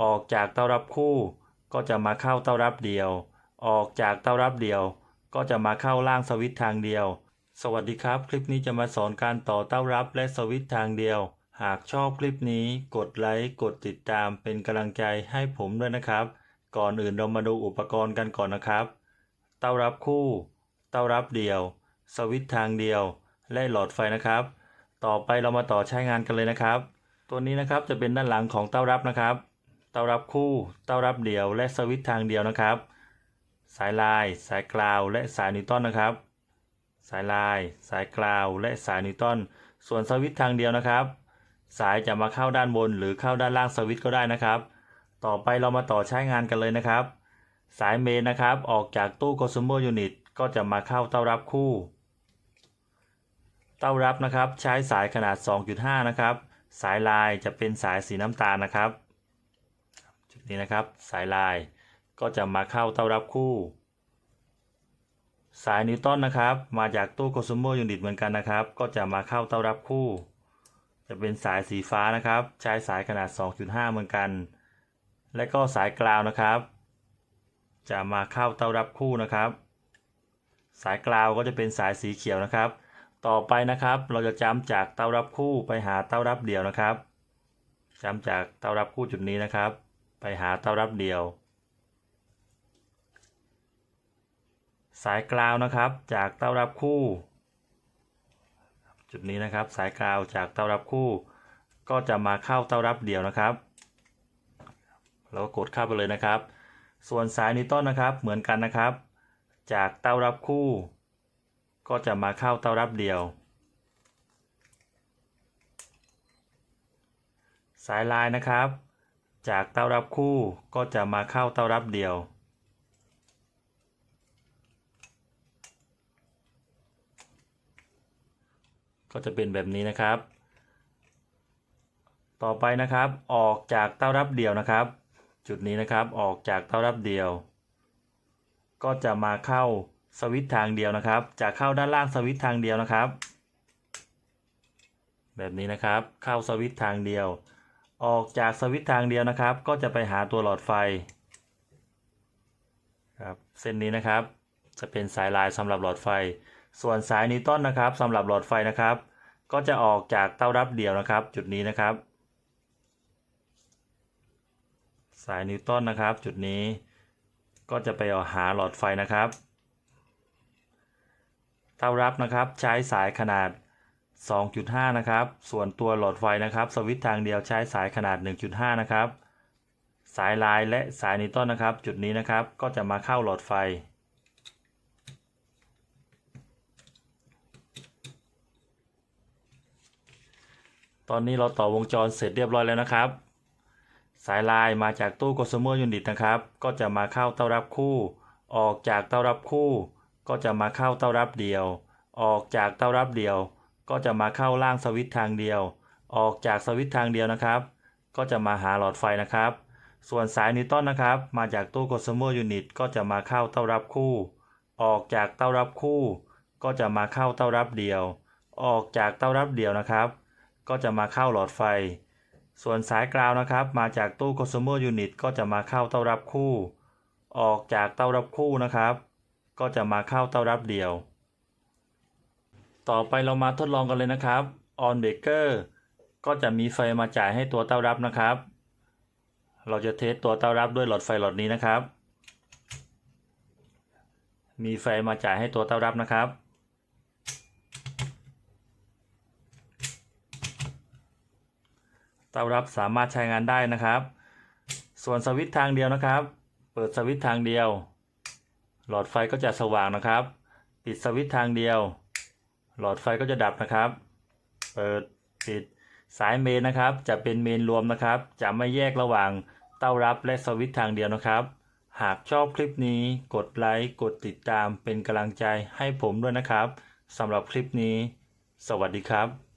ออกจากเต้ารับคู่ก็จะมาเข้าเต้ารับเดียว ออกจากเต้ารับเดียว ก็จะมาเข้าล่างสวิตทางเดียว สวัสดีครับ คลิปนี้จะมาสอนการต่อเต้ารับและสวิตทางเดียว หากชอบคลิปนี้กดไลค์กดติดตามเป็นกำลังใจให้ผมด้วยนะครับ ก่อนอื่นเรามาดูอุปกรณ์กันก่อนนะครับ เต้ารับคู่ เต้ารับเดียว สวิตทางเดียว และหลอดไฟนะครับ ต่อไปเรามาต่อใช้งานกันเลยนะครับ ตัวนี้นะครับจะเป็นด้านหลังของเต้ารับนะครับ เต้ารับคู่ เต้ารับเดี่ยว และสวิตช์ทางเดียวนะครับ สายลาย สายกราว และสายนิวตันนะครับ สายลาย สายกราว และสายนิวตัน ส่วนสวิตช์ทางเดียวนะครับ สายจะมาเข้าด้านบนหรือเข้าด้านล่างสวิตช์ก็ได้นะครับ ต่อไปเรามาต่อใช้งานกันเลยนะครับ สายเมนนะครับ ออกจากตู้ consumer unit ก็จะมาเข้าเต้ารับคู่ เต้ารับนะครับ ใช้สายขนาด 2.5 นะครับ สายลายจะเป็นสายสีน้ำตาลนะครับ นี้นะครับสายลายก็จะมาเข้าเต้ารับคู่ สายนิวตันนะครับ มาจากตู้ consumer unit เหมือนกันนะครับ ก็จะมาเข้าเต้ารับคู่ จะเป็นสายสีฟ้านะครับ ใช้สายขนาด 2.5 เหมือนกัน และก็สายกราวนะครับ จะมาเข้าเต้ารับคู่นะครับ สายกราวก็จะเป็นสายสีเขียวนะครับ ต่อไปนะครับ เราจะจำจากเต้ารับคู่ไปหาเต้ารับเดี่ยวนะครับจำจากเต้ารับคู่จุดนี้นะครับ ไปหาเต้ารับเดี่ยว สายกราวนะครับจากเต้ารับคู่ จุดนี้นะครับสายกราวจากเต้ารับคู่ ก็จะมาเข้าเต้ารับเดี่ยวนะครับเราก็กดเข้าไปเลยนะครับ ส่วนสายนิวตันนะครับเหมือนกันนะครับ จากเต้ารับคู่ ก็จะมาเข้าเต้ารับเดียว สายลายนะครับ จากเต้ารับคู่ก็จะมาเข้าเต้ารับเดียว ก็จะเป็นแบบนี้นะครับ ต่อไปนะครับออกจากเต้ารับเดียวนะครับ จุดนี้นะครับออกจากเต้ารับเดียว ก็จะมาเข้าสวิตช์ทางเดียวนะครับ จะเข้าด้านล่างสวิตช์ทางเดียวนะครับ แบบนี้นะครับเข้าสวิตช์ทางเดียว ออกจากสวิตช์ทางเดียวนะครับ ก็จะไปหาตัวหลอดไฟครับเส้นนี้นะครับ จะเป็นสายลายสำหรับหลอดไฟ ส่วนสายนิวตันนะครับสำหรับหลอดไฟนะครับ ก็จะออกจากเต้ารับเดียวนะครับ จุดนี้นะครับ สายนิวตันนะครับ จุดนี้ก็จะไปเอาหาหลอดไฟนะครับ เต้ารับนะครับ ใช้สายขนาด 2.5 นะครับ ส่วนตัวหลอดไฟนะครับ สวิตช์ทางเดียวใช้สายขนาด 1.5 นะครับ สายลายและสายนิตันนะครับ จุดนี้นะครับก็จะมาเข้าหลอดไฟ ตอนนี้เราต่อวงจรเสร็จเรียบร้อยแล้วนะครับ สายลายมาจากตู้ consumer unit นะครับ ก็จะมาเข้าเต้ารับคู่ ออกจากเต้ารับคู่ ก็จะมาเข้าเต้ารับเดียว ออกจากเต้ารับเดียว ก็จะมาเข้าล่างสวิตช์ทางเดียว ออกจากสวิตช์ทางเดียวนะครับ ก็จะมาหาหลอดไฟนะครับ ส่วนสายนิวตันนะครับ มาจากตู้ consumer unit ก็จะมาเข้าเต้ารับคู่ ออกจากเต้ารับคู่ ก็จะมาเข้าเต้ารับเดียว ออกจากเต้ารับเดียวนะครับ ก็จะมาเข้าหลอดไฟ ส่วนสายกราวนะครับ มาจากตู้ consumer unit ก็จะมาเข้าเต้ารับคู่ ออกจากเต้ารับคู่นะครับ ก็จะมาเข้าเต้ารับเดียว ต่อไปเรามาทดลองกันเลยนะครับ on breaker ก็จะมีไฟมาจ่ายให้ตัวเต้ารับนะครับ เราจะเทสตัวเต้ารับด้วยหลอดไฟหลอดนี้นะครับ มีไฟมาจ่ายให้ตัวเต้ารับนะครับ เต้ารับสามารถใช้งานได้นะครับ ส่วนสวิตช์ทางเดียวนะครับ เปิดสวิตช์ทางเดียว หลอดไฟก็จะสว่างนะครับ ปิดสวิตช์ทางเดียว หลอดไฟก็จะดับนะครับ เปิดปิดสายเมนนะครับ จะเป็นเมนรวมนะครับ จะไม่แยกระหว่างเต้ารับและสวิตช์ทางเดียวนะครับ หากชอบคลิปนี้ กดไลค์ กดติดตามเป็นกำลังใจให้ผมด้วยนะครับสำหรับคลิปนี้ สวัสดีครับ